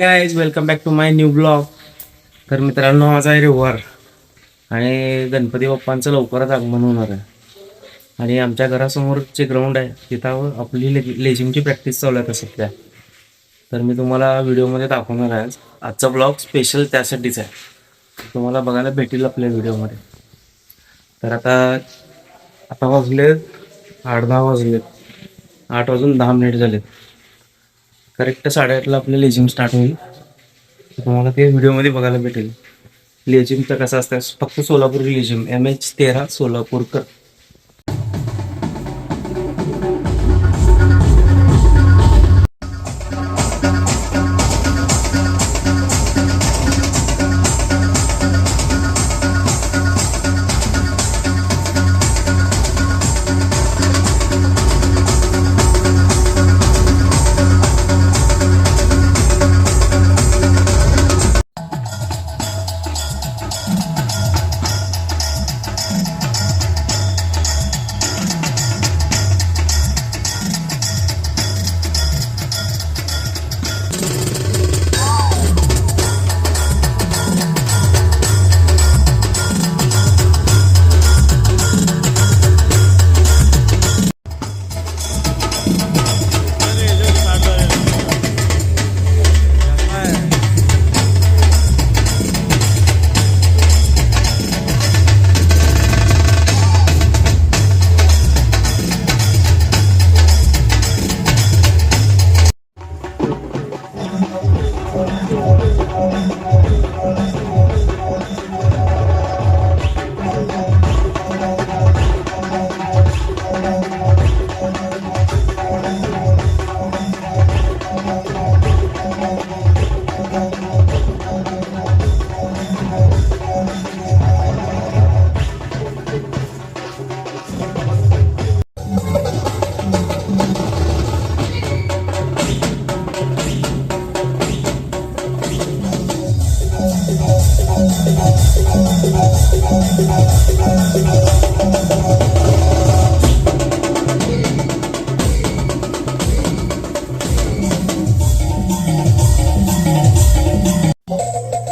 Guys welcome back to my new blog तर मित्रांनो आज आहे रविवार आणि गणपती बाप्पांचं लवकरच आगमन होणार आहे. आणि आमच्या घरासमोर जे ग्राउंड आहे तिथं आपली ले लेझिमची प्रॅक्टिस चालू आहे सध्या. तर मी तुम्हाला व्हिडिओमध्ये दाखवणार आहे आजचा ब्लॉग स्पेशल त्यासाठीच आहे. तुम्हाला बघायला भेटेल आपल्या व्हिडिओमध्ये. तर आता आता वाजले आठ दहा वाजलेत. आठ वाजून दहा मिनिट झालेत. करेक्ट साडेआठला आपलं लेझिम स्टार्ट होईल. तुम्हाला ते व्हिडिओमध्ये बघायला भेटेल. लेझिमचं कसं असतं फक्त सोलापूर लेझिम एम एच तेरा सोलापूरकर.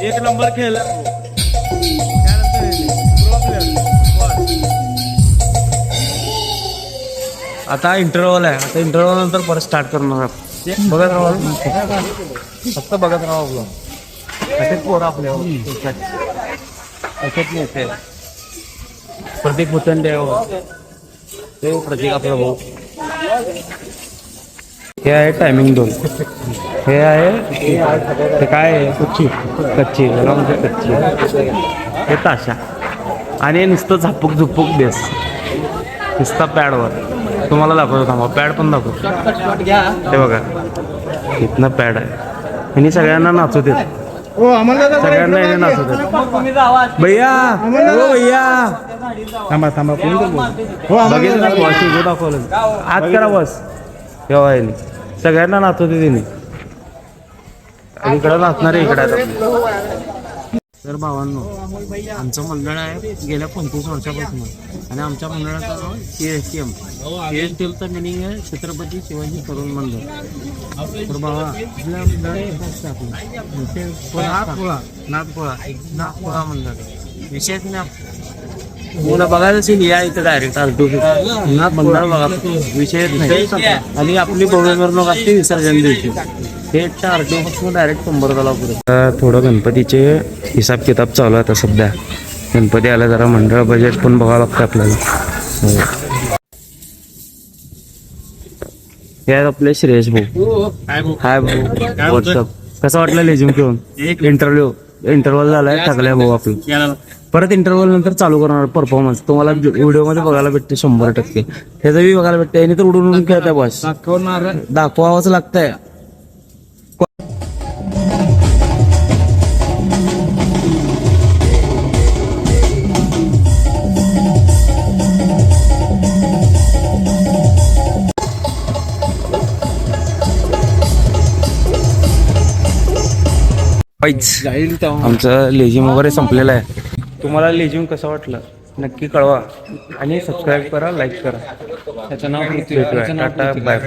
एक नंबर खेळला. आता इंटरव्हल आहे. आता इंटरव्हल नंतर परत स्टार्ट करणार. बघत राहा. फक्त बघत राहा. आपलं पोरं आपल्या असेच नेते प्रतीक मुतंडे हो. देव प्रतीक आपला भाऊ. हे आहे टायमिंग दोन. हे आहे ते काय आहे? कच्ची. कच्ची. याला म्हणजे कच्ची. हे ताशा. आणि नुसतं झापूक झुपूक बेस नुसता पॅडवर तुम्हाला दाखवतो थांबा. पॅड पण दाखवतो ते बघा. इथनं पॅड आहे. आणि सगळ्यांना नाचवते सगळ्यांना याने नाचू देत भैया हो भैया. थांबा थांबा कोणी. हो बघितलं ना इथं दाखवलं. आज करा बस. तेव्हा यांनी सगळ्यांना नाचू दे तिने. इकडं नाचणारे इकडे आहेत आपले. तर भावांनो आमचं मंडळ आहे गेल्या पंचवीस वर्षापासून. आणि आमच्या मंडळाचं नाव C S T M C S T एमचं meaning आहे छत्रपती शिवाजी तरुण मंडळ. तर भावा आपल्या मंडळ विषय नागपुळा. नागपुळा. नागपुळा मंडळ विशेष नाही मुलं बघायला असेल या इथं डायरेक्ट आलटो मंडळ बघा. विषयच नाही. आणि आपली भव्य मिरवणूक असते विसर्जन दिवशी. हे आरटीओ पासून डायरेक्ट शंभर पुढे थोडं गणपतीचे हिसाब किताब चालू आहे आता सध्या. गणपती आला जरा मंडळ बजेट पण बघावं लागतं आपल्याला. हो. हे आपले श्रेयश भाऊ. हाय भाऊ. व्हॉट्सअप कसं वाटलं लेझिम घेऊन इंटरव्ह्यू इंटरव्हल झालाय टाकलाय भाऊ आपलं. परत इंटरव्हल नंतर चालू करणार परफॉर्मन्स तुम्हाला व्हिडिओमध्ये बघायला भेटते शंभर टक्के. त्याचं बी बघायला भेटते. आणि तर उडून उडून खेळताय बस. दाखवणार. दाखवावंच लागतंय. आमचं लेझिम वगैरे संपलेलं आहे. तुम्हाला लेझिम कसं वाटलं? नक्की कळवा. आणि सबस्क्राईब करा लाईक करा. त्याचं नाव टाटा बाय